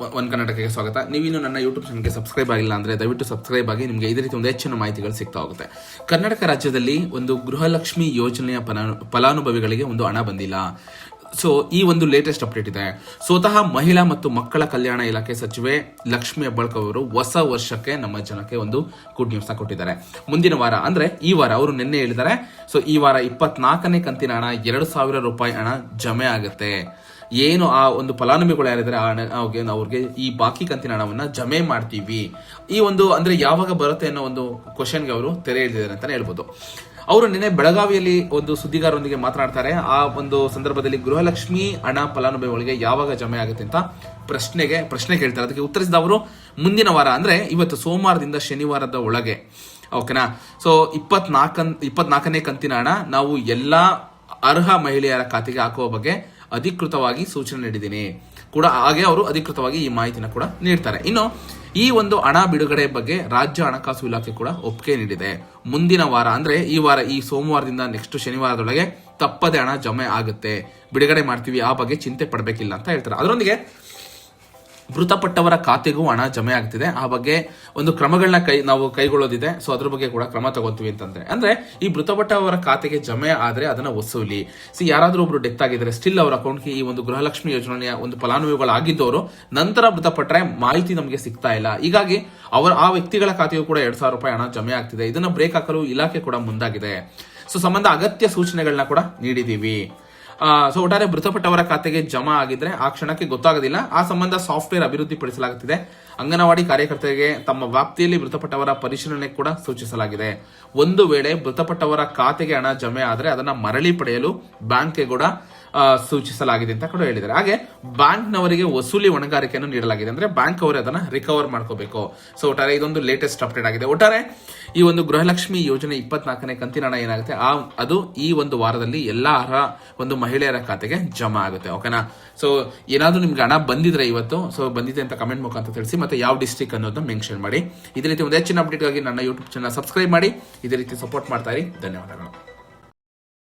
One ಕರ್ನಾಟಕಕ್ಕೆ ಸ್ವಾಗತ. ನೀವಿನ್ನು ನನ್ನ ಯೂಟ್ಯೂಬ್ ಚಾನಲ್ಗೆ ಸಬ್ಸ್ಕ್ರೈಬ್ ಆಗಿಲ್ಲ ಅಂದ್ರೆ ದಯವಿಟ್ಟು ಸಬ್ಸ್ಕ್ರೈಬ್ ಆಗಿ ನಿಮಗೆ ಇದೇ ರೀತಿ ಒಂದು ಹೆಚ್ಚಿನ ಮಾಹಿತಿಗಳು ಸಿಗ್ತಾ ಹೋಗುತ್ತೆ. ಕರ್ನಾಟಕ ರಾಜ್ಯದಲ್ಲಿ ಒಂದು ಗೃಹಲಕ್ಷ್ಮಿ ಯೋಜನೆಯ ಫಲಾನು- ಫಲಾನುಭವಿಗಳಿಗೆ ಒಂದು ಹಣ ಬಂದಿಲ್ಲ. ಸೊ ಈ ಒಂದು ಲೇಟೆಸ್ಟ್ ಅಪ್ಡೇಟ್ ಇದೆ. ಸ್ವತಃ ಮಹಿಳಾ ಮತ್ತು ಮಕ್ಕಳ ಕಲ್ಯಾಣ ಇಲಾಖೆ ಸಚಿವೆ ಲಕ್ಷ್ಮಿ ಹೆಬ್ಬಾಳ್ಕರ್ ಅವರು ಹೊಸ ವರ್ಷಕ್ಕೆ ನಮ್ಮ ಜನಕ್ಕೆ ಒಂದು ಗುಡ್ ನ್ಯೂಸ್ ಕೊಟ್ಟಿದ್ದಾರೆ. ಮುಂದಿನ ವಾರ, ಅಂದ್ರೆ ಈ ವಾರ ಅವರು ನಿನ್ನೆ ಹೇಳಿದ್ದಾರೆ. ಸೊ ಈ ವಾರ ಇಪ್ಪತ್ನಾಲ್ಕನೇ ಕಂತಿನ ಹಣ ಎರಡು ಸಾವಿರ ರೂಪಾಯಿ ಹಣ ಜಮೆ ಆಗುತ್ತೆ. ಏನು ಆ ಒಂದು ಫಲಾನುಭವಿಗಳು ಯಾರಿದ್ದಾರೆ, ಆ ಹಣ ಅವ್ರಿಗೆ ಈ ಬಾಕಿ ಕಂತಿನ ಹಣವನ್ನ ಜಮೆ ಮಾಡ್ತೀವಿ. ಈ ಒಂದು ಅಂದ್ರೆ ಯಾವಾಗ ಬರುತ್ತೆ ಅನ್ನೋ ಒಂದು ಕ್ವಶನ್ಗೆ ಅವರು ತೆರೆ ಹಿಡಿದಿದ್ದಾರೆ ಅಂತಲೇ ಹೇಳ್ಬೋದು. ಅವರು ನಿನ್ನೆ ಬೆಳಗಾವಿಯಲ್ಲಿ ಒಂದು ಸುದ್ದಿಗಾರರೊಂದಿಗೆ ಮಾತನಾಡ್ತಾರೆ. ಆ ಒಂದು ಸಂದರ್ಭದಲ್ಲಿ ಗೃಹಲಕ್ಷ್ಮಿ ಹಣ ಫಲಾನುಭವಿಗಳಿಗೆ ಯಾವಾಗ ಜಮೆ ಆಗುತ್ತೆ ಅಂತ ಪ್ರಶ್ನೆಗೆ ಪ್ರಶ್ನೆ ಕೇಳ್ತಾರೆ. ಅದಕ್ಕೆ ಉತ್ತರಿಸಿದ ಅವರು, ಮುಂದಿನ ವಾರ ಅಂದ್ರೆ ಇವತ್ತು ಸೋಮವಾರದಿಂದ ಶನಿವಾರದ ಒಳಗೆ. ಓಕೆನಾ? ಸೊ ಇಪ್ಪತ್ನಾಲ್ಕ ಇಪ್ಪತ್ನಾಲ್ಕನೇ ಕಂತಿನ ಹಣ ನಾವು ಎಲ್ಲಾ ಅರ್ಹ ಮಹಿಳೆಯರ ಖಾತೆಗೆ ಹಾಕುವ ಬಗ್ಗೆ ಅಧಿಕೃತವಾಗಿ ಸೂಚನೆ ನೀಡಿದ್ದೀನಿ ಕೂಡ, ಹಾಗೆ ಅವರು ಅಧಿಕೃತವಾಗಿ ಈ ಮಾಹಿತಿನ ಕೂಡ ನೀಡ್ತಾರೆ. ಇನ್ನು, ಈ ಒಂದು ಹಣ ಬಿಡುಗಡೆ ಬಗ್ಗೆ ರಾಜ್ಯ ಹಣಕಾಸು ಇಲಾಖೆ ಕೂಡ ಒಪ್ಪಿಗೆ ನೀಡಿದೆ. ಮುಂದಿನ ವಾರ, ಅಂದ್ರೆ ಈ ವಾರ, ಈ ಸೋಮವಾರದಿಂದ ನೆಕ್ಸ್ಟ್ ಶನಿವಾರದೊಳಗೆ ತಪ್ಪದೆ ಹಣ ಜಮೆ ಆಗುತ್ತೆ. ಬಿಡುಗಡೆ ಮಾಡ್ತೀವಿ, ಆ ಬಗ್ಗೆ ಚಿಂತೆ ಪಡಬೇಕಿಲ್ಲ ಅಂತ ಹೇಳ್ತಾರೆ. ಅದರೊಂದಿಗೆ ಮೃತಪಟ್ಟವರ ಖಾತೆಗೂ ಹಣ ಜಮೆ ಆಗ್ತಿದೆ. ಆ ಬಗ್ಗೆ ಒಂದು ಕ್ರಮಗಳನ್ನ ಕೈ, ನಾವು ಕೈಗೊಳ್ಳೋದಿದೆ. ಸೊ ಅದ್ರ ಬಗ್ಗೆ ಕೂಡ ಕ್ರಮ ತಗೋತೀವಿ ಅಂತಂದ್ರೆ. ಅಂದ್ರೆ, ಈ ಮೃತಪಟ್ಟವರ ಖಾತೆಗೆ ಜಮೆ ಆದ್ರೆ ಅದನ್ನ ವಸೂಲಿ. ಸಿ ಯಾರಾದ್ರೂ ಒಬ್ರು ಡೆತ್ ಆಗಿದ್ರೆ ಸ್ಟಿಲ್ ಅವರ ಅಕೌಂಟ್ಗೆ ಈ ಒಂದು ಗೃಹಲಕ್ಷ್ಮಿ ಯೋಜನೆಯ ಒಂದು ಫಲಾನುಭವಿಗಳಾಗಿದ್ದವರು ನಂತರ ಮೃತಪಟ್ಟರೆ ಮಾಹಿತಿ ನಮಗೆ ಸಿಗ್ತಾ ಇಲ್ಲ. ಹೀಗಾಗಿ, ಅವರ, ಆ ವ್ಯಕ್ತಿಗಳ ಖಾತೆಗೂ ಕೂಡ ಎರಡ್ ಸಾವಿರ ರೂಪಾಯಿ ಹಣ ಜಮೆ ಆಗ್ತಿದೆ. ಇದನ್ನ ಬ್ರೇಕ್ ಹಾಕಲು ಇಲಾಖೆ ಕೂಡ ಮುಂದಾಗಿದೆ. ಸೊ ಸಂಬಂಧ ಅಗತ್ಯ ಸೂಚನೆಗಳನ್ನ ಕೂಡ ನೀಡಿದೀವಿ. ಸೊ ಒಟ್ಟಾರೆ ಮೃತಪಟ್ಟವರ ಖಾತೆಗೆ ಜಮಾ ಆಗಿದ್ರೆ ಆ ಕ್ಷಣಕ್ಕೆ ಗೊತ್ತಾಗೋದಿಲ್ಲ. ಆ ಸಂಬಂಧ ಸಾಫ್ಟ್ವೇರ್ ಅಭಿವೃದ್ಧಿಪಡಿಸಲಾಗುತ್ತಿದೆ. ಅಂಗನವಾಡಿ ಕಾರ್ಯಕರ್ತರಿಗೆ ತಮ್ಮ ವ್ಯಾಪ್ತಿಯಲ್ಲಿ ಮೃತಪಟ್ಟವರ ಪರಿಶೀಲನೆ ಕೂಡ ಸೂಚಿಸಲಾಗಿದೆ. ಒಂದು ವೇಳೆ ಮೃತಪಟ್ಟವರ ಖಾತೆಗೆ ಹಣ ಜಮೆ ಆದರೆ ಅದನ್ನ ಮರಳಿ ಪಡೆಯಲು ಬ್ಯಾಂಕ್ಗೆ ಕೂಡ ಸೂಚಿಸಲಾಗಿದೆ ಅಂತ ಕೂಡ ಹೇಳಿದ್ದಾರೆ. ಹಾಗೆ ಬ್ಯಾಂಕ್ನವರಿಗೆ ವಸೂಲಿ ಹೊಣೆಗಾರಿಕೆಯನ್ನು ನೀಡಲಾಗಿದೆ ಅಂದ್ರೆ ಬ್ಯಾಂಕ್ ಅವರು ಅದನ್ನ ರಿಕವರ್ ಮಾಡ್ಕೋಬೇಕು. ಸೊ ಒಟ್ಟಾರೆ ಇದೊಂದು ಲೇಟೆಸ್ಟ್ ಅಪ್ಡೇಟ್ ಆಗಿದೆ. ಒಟ್ಟಾರೆ ಈ ಒಂದು ಗೃಹಲಕ್ಷ್ಮಿ ಯೋಜನೆ ಇಪ್ಪತ್ನಾಲ್ಕನೇ ಕಂತಿನ ಹಣ ಏನಾಗುತ್ತೆ? ಆ, ಅದು ಈ ಒಂದು ವಾರದಲ್ಲಿ ಎಲ್ಲಾ ಅರ್ಹ ಒಂದು ಮಹಿಳೆಯರ ಖಾತೆಗೆ ಜಮಾ ಆಗುತ್ತೆ. ಓಕೆನಾ ಸೊ ಏನಾದರೂ ನಿಮ್ಗೆ ಹಣ ಬಂದಿದ್ರೆ ಇವತ್ತು ಸೊ ಬಂದಿದೆ ಅಂತ ಕಮೆಂಟ್ ಮುಖಾಂತರ ತಿಳಿಸಿ, ಮತ್ತೆ ಯಾವ ಡಿಸ್ಟ್ರಿಕ್ಟ್ ಅನ್ನೋದನ್ನ ಮೆನ್ಷನ್ ಮಾಡಿ. ಇದೇ ರೀತಿ ಒಂದು ಹೆಚ್ಚಿನ ಅಪ್ಡೇಟ್ಗಾಗಿ ನನ್ನ ಯೂಟ್ಯೂಬ್ ಚಾನಲ್ ಸಬ್ಸ್ಕ್ರೈಬ್ ಮಾಡಿ. ಇದೇ ರೀತಿ ಸಪೋರ್ಟ್ ಮಾಡ್ತಾ ಇರಿ. ಧನ್ಯವಾದಗಳು.